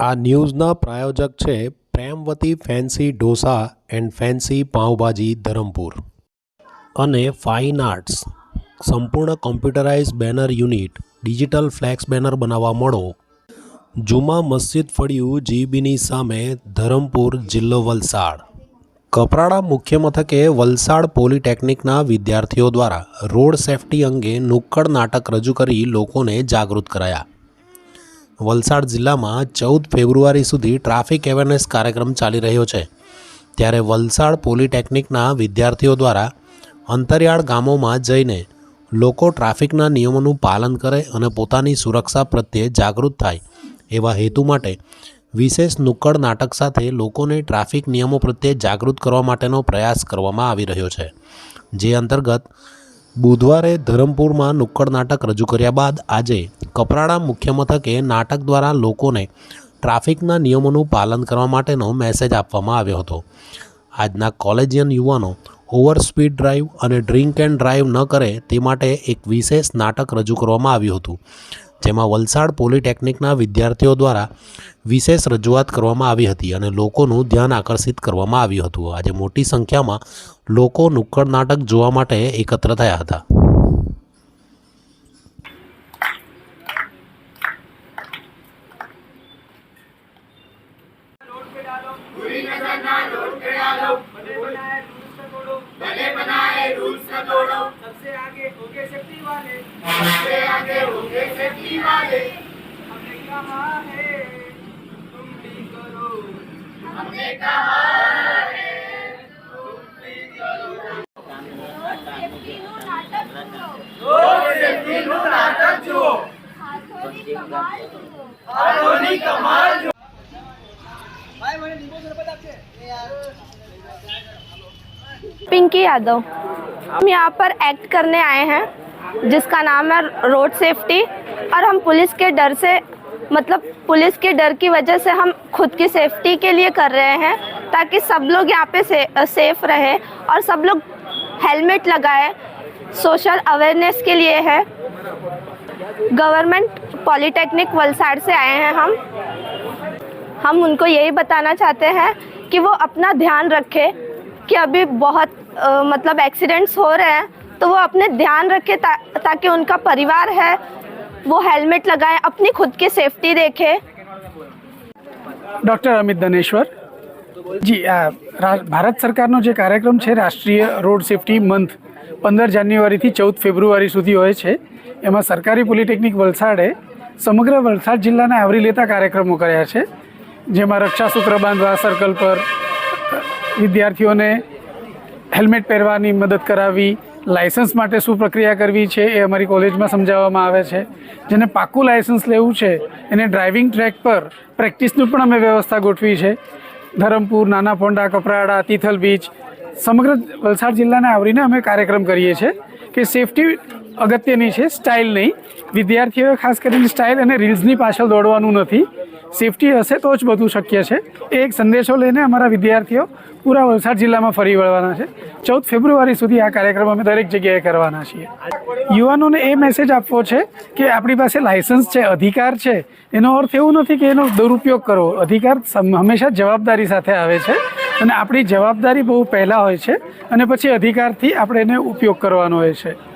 આ ન્યૂઝના પ્રાયોજક છે Premvati fancy dosa and fancy pav bhaji Dharampur. અને ફાઇન આર્ટ્સ. સંપૂર્ણ computerise banner unit, digital flex banner બનાવવા મળો. જુમા મસ્જિદ ફળિયું જીબીની સામે ધરમપુર જિલ્લો વલસાડ. કપરાડા મુખ્ય મથકે વલસાડ પોલિટેકનિકના વિદ્યાર્થીઓ દ્વારા રોડ સેફટી અંગે નુક્કડ નાટક રજૂ કરી લોકોને જાગૃત કરાયા. વલસાડ જિલ્લામાં ચૌદ ફેબ્રુઆરી સુધી ટ્રાફિક અવેરનેસ કાર્યક્રમ ચાલી રહ્યો છે. ત્યારે વલસાડ પોલિટેકનિકના વિદ્યાર્થીઓ દ્વારા અંતરિયાળ ગામોમાં જઈને લોકો ટ્રાફિકના નિયમોનું પાલન કરે અને પોતાની સુરક્ષા પ્રત્યે જાગૃત થાય એવા હેતુ માટે વિશેષ નુક્કડ નાટક સાથે લોકોને ટ્રાફિક નિયમો પ્રત્યે જાગૃત કરવા માટેનો પ્રયાસ કરવામાં આવી રહ્યો છે. જે અંતર્ગત બુધવારે ધરમપુરમાં નુક્કડ નાટક રજૂ કર્યા બાદ આજે કપરાડા મુખ્ય મથકે નાટક દ્વારા લોકોને ટ્રાફિકના નિયમોનું પાલન કરવા માટેનો મેસેજ આપવામાં આવ્યો હતો. આજના કોલેજિયન યુવાનો ઓવર સ્પીડ ડ્રાઈવ અને ડ્રિંક એન્ડ ડ્રાઈવ ન કરે તે માટે એક વિશેષ નાટક રજૂ કરવામાં આવ્યું હતું. જેમાં વલસાડ પોલિટેકનિકના વિદ્યાર્થીઓ દ્વારા વિશેષ રજૂઆત કરવામાં આવી હતી અને લોકોનું ધ્યાન આકર્ષિત કરવામાં આવ્યું હતું. આજે મોટી સંખ્યામાં લોકો નુક્કડ નાટક જોવા માટે એકત્ર થયા હતા. ભલે રૂલ્સ તોડો. होगे सेफ्टी वाले सबसे आगे होगे सेफ्टी वाले हमने कहा है तुम भी करो हमने कहा है तुम भी करो સેફટીનું નાટક જુઓ રોડ સેફટી નું નાટક જુઓ હાથોની કમાલ જુઓ હાથોની કમાલ જુઓ पिंकी यादव। हम यहाँ पर एक्ट करने आए हैं जिसका नाम है रोड सेफ्टी और हम पुलिस के डर से मतलब पुलिस के डर की वजह से हम खुद की सेफ्टी के लिए कर रहे हैं ताकि सब लोग यहाँ पे से, सेफ़ रहे और सब लोग हेलमेट लगाए। सोशल अवेयरनेस के लिए है। गवर्नमेंट पॉलिटेक्निक वलसाड़ से आए हैं हम। हम उनको यही बताना चाहते हैं कि वो अपना ध्यान रखें। कि अभी बहुत अ, मतलब एक्सीडेंट्स हो रहे हैं तो वो अपने ध्यान रखें ता, ताकि उनका परिवार है वो हेलमेट लगाएं अपनी खुद की सेफ्टी देखें ડૉક્ટર અમિત ધનેશ્વર જી આ રા- ભારત સરકારનો જે કાર્યક્રમ છે રાષ્ટ્રીય રોડ સેફટી મંથ પંદર જાન્યુઆરીથી ચૌદ ફેબ્રુઆરી સુધી હોય છે એમાં સરકારી પોલિટેકનિક વલસાડે સમગ્ર વલસાડ જિલ્લાને આવરી લેતા કાર્યક્રમો કર્યા છે જેમાં રક્ષાસૂત્ર બાંધવા સર્કલ પર વિદ્યાર્થીઓને હેલ્મેટ પહેરવાની મદદ કરાવી, લાયસન્સ માટે શું પ્રક્રિયા કરવી છે એ અમારી કોલેજમાં સમજાવવામાં આવે છે. જેને પાક્કું લાયસન્સ લેવું છે, એને ડ્રાઇવિંગ ટ્રેક પર પ્રેક્ટિસનું પણ અમે વ્યવસ્થા ગોઠવી છે. ધરમપુર નાના પોંડા કપરાડા, તિથલ બીચ, સમગ્ર વલસાડ જિલ્લાને આવરીને અમે કાર્યક્રમ કરીએ છીએ કે સેફટી અગત્યની છે, સ્ટાઇલ નહીં. વિદ્યાર્થીઓએ ખાસ કરીને સ્ટાઇલ અને રીલ્સની પાછળ દોડવાનું નથી. સેફટી હશે તો જ બધું શક્ય છે. એ એક સંદેશો લઈને અમારા વિદ્યાર્થીઓ પૂરા વલસાડ જિલ્લામાં ફરી વળવાના છે. ચૌદ ફેબ્રુઆરી સુધી આ કાર્યક્રમ અમે દરેક જગ્યાએ કરવાના છીએ. યુવાનોને એ મેસેજ આપવો છે કે આપણી પાસે લાયસન્સ છે, અધિકાર છે. એનો અર્થ એવું નથી કે એનો દુરુપયોગ કરવો. અધિકાર હંમેશા જવાબદારી સાથે આવે છે અને આપણી જવાબદારી બહુ પહેલાં હોય છે અને પછી અધિકારથી આપણે એને ઉપયોગ કરવાનો હોય છે.